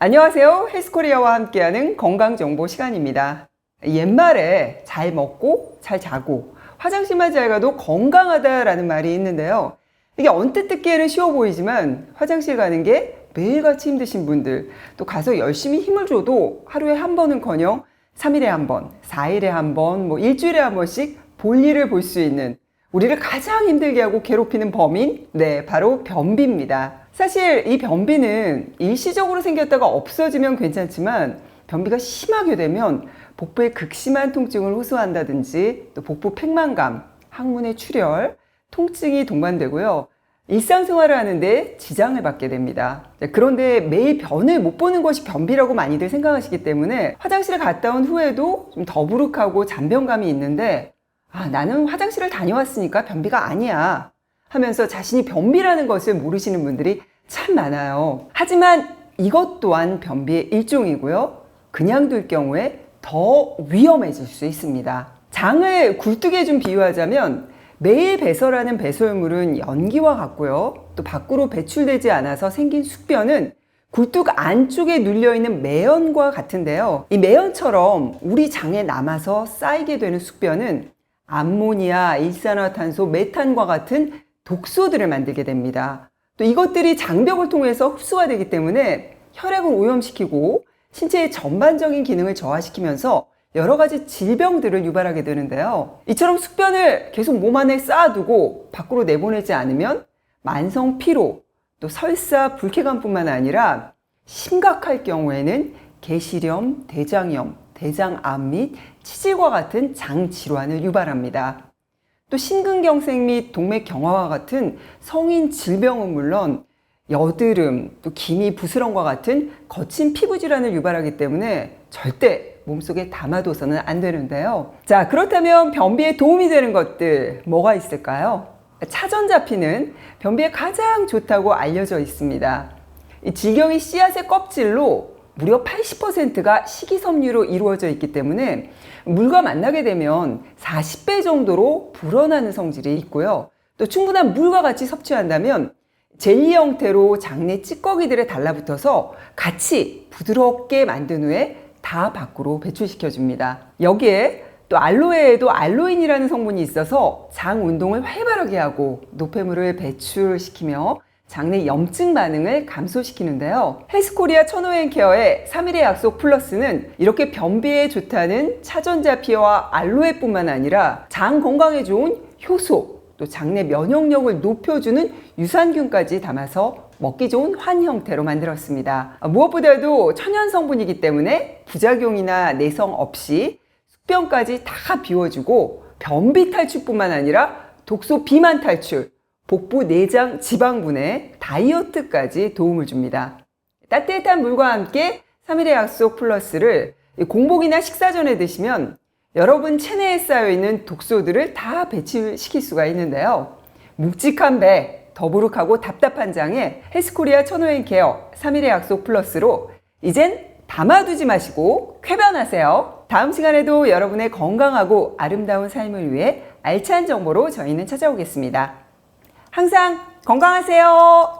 안녕하세요. 헬스코리아와 함께하는 건강정보 시간입니다. 옛말에 잘 먹고 잘 자고 화장실만 잘 가도 건강하다라는 말이 있는데요. 이게 언뜻 듣기에는 쉬워 보이지만 화장실 가는 게 매일같이 힘드신 분들 또 가서 열심히 힘을 줘도 하루에 한 번은커녕 3일에 한 번, 4일에 한 번, 뭐 일주일에 한 번씩 볼 일을 볼 수 있는 우리를 가장 힘들게 하고 괴롭히는 범인, 네, 바로 변비입니다. 사실 이 변비는 일시적으로 생겼다가 없어지면 괜찮지만 변비가 심하게 되면 복부에 극심한 통증을 호소한다든지 또 복부 팽만감, 항문의 출혈, 통증이 동반되고요. 일상생활을 하는데 지장을 받게 됩니다. 네, 그런데 매일 변을 못 보는 것이 변비라고 많이들 생각하시기 때문에 화장실을 갔다 온 후에도 좀 더부룩하고 잔변감이 있는데 아, 나는 화장실을 다녀왔으니까 변비가 아니야 하면서 자신이 변비라는 것을 모르시는 분들이 참 많아요. 하지만 이것 또한 변비의 일종이고요. 그냥 둘 경우에 더 위험해질 수 있습니다. 장을 굴뚝에 좀 비유하자면 매일 배설하는 배설물은 연기와 같고요. 또 밖으로 배출되지 않아서 생긴 숙변은 굴뚝 안쪽에 눌려있는 매연과 같은데요. 이 매연처럼 우리 장에 남아서 쌓이게 되는 숙변은 암모니아, 일산화탄소, 메탄과 같은 독소들을 만들게 됩니다. 또 이것들이 장벽을 통해서 흡수가 되기 때문에 혈액을 오염시키고 신체의 전반적인 기능을 저하시키면서 여러 가지 질병들을 유발하게 되는데요. 이처럼 숙변을 계속 몸 안에 쌓아두고 밖으로 내보내지 않으면 만성 피로, 또 설사, 불쾌감뿐만 아니라 심각할 경우에는 개시렴, 대장염, 대장암 및 치질과 같은 장 질환을 유발합니다. 또 심근경색 및 동맥 경화와 같은 성인 질병은 물론 여드름, 또 기미 부스럼과 같은 거친 피부 질환을 유발하기 때문에 절대 몸속에 담아둬서는 안 되는데요. 자, 그렇다면 변비에 도움이 되는 것들 뭐가 있을까요? 차전자피는 변비에 가장 좋다고 알려져 있습니다. 이 지경이 씨앗의 껍질로 무려 80%가 식이섬유로 이루어져 있기 때문에 물과 만나게 되면 40배 정도로 불어나는 성질이 있고요. 또 충분한 물과 같이 섭취한다면 젤리 형태로 장내 찌꺼기들에 달라붙어서 같이 부드럽게 만든 후에 다 밖으로 배출시켜 줍니다. 여기에 또 알로에에도 알로인이라는 성분이 있어서 장 운동을 활발하게 하고 노폐물을 배출시키며 장내 염증 반응을 감소시키는데요. 헬스코리아 천호행 케어의 3일의 약속 플러스는 이렇게 변비에 좋다는 차전자 피와 알로에뿐만 아니라 장 건강에 좋은 효소, 또 장내 면역력을 높여주는 유산균까지 담아서 먹기 좋은 환 형태로 만들었습니다. 무엇보다도 천연 성분이기 때문에 부작용이나 내성 없이 숙변까지 다 비워주고 변비 탈출뿐만 아니라 독소 비만 탈출, 복부 내장 지방분해, 다이어트까지 도움을 줍니다. 따뜻한 물과 함께 3일의 약속 플러스를 공복이나 식사 전에 드시면 여러분 체내에 쌓여있는 독소들을 다 배출시킬 수가 있는데요. 묵직한 배, 더부룩하고 답답한 장에 헬스코리아 천호행 케어 3일의 약속 플러스로 이젠 담아두지 마시고 쾌변하세요. 다음 시간에도 여러분의 건강하고 아름다운 삶을 위해 알찬 정보로 저희는 찾아오겠습니다. 항상 건강하세요.